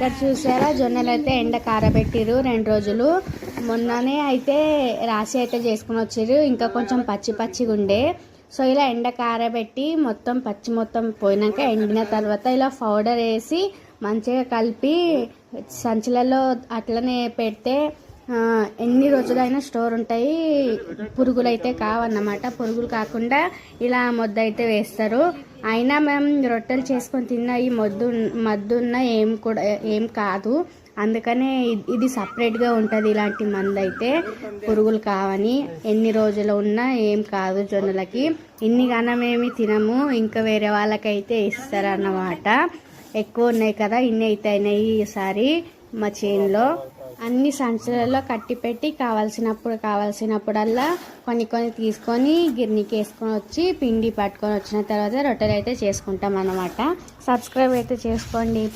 ఇక్కడ చూసారా? జొన్నలు అయితే ఎండ కారబెట్టిరు రెండు రోజులు. మొన్ననే అయితే రాసి అయితే చేసుకుని వచ్చారు ఇంకా కొంచెం పచ్చి పచ్చిగా ఉండే. సో ఇలా ఎండ కారబెట్టి మొత్తం పచ్చి మొత్తం పోయినాక ఎండిన తర్వాత ఇలా పౌడర్ వేసి మంచిగా కలిపి సంచులలో అట్లనే పెడితే ఎన్ని రోజులైనా స్టోర్ ఉంటాయి. పురుగులు అయితే కావన్నమాట. పురుగులు కాకుండా ఇలా మొద్దు అయితే వేస్తారు. అయినా మేము రొట్టెలు చేసుకొని తిన్న ఈ మొద్దు మద్దున్న ఏం కూడా ఏం కాదు. అందుకనే ఇది సపరేట్గా ఉంటుంది ఇలాంటి మందు అయితే పురుగులు కావని ఎన్ని రోజులు ఉన్నా ఏం కాదు జొన్నలకి. ఇన్ని గనమేమి తినము. ఇంకా వేరే వాళ్ళకైతే ఇస్తారన్నమాట. ఎక్కువ ఉన్నాయి కదా ఇన్ని అయితే అయినాయి ఈసారి మా చేనులో. అన్ని సంచులలో కట్టిపెట్టి కావలసినప్పుడు కావాల్సినప్పుడు కొన్ని కొన్ని తీసుకొని గిర్నీకి వేసుకొని వచ్చి పిండి పట్టుకొని వచ్చిన తర్వాత రొట్టెలు అయితే చేసుకుంటాం అన్నమాట సబ్స్క్రైబ్ అయితే చేసుకోండి.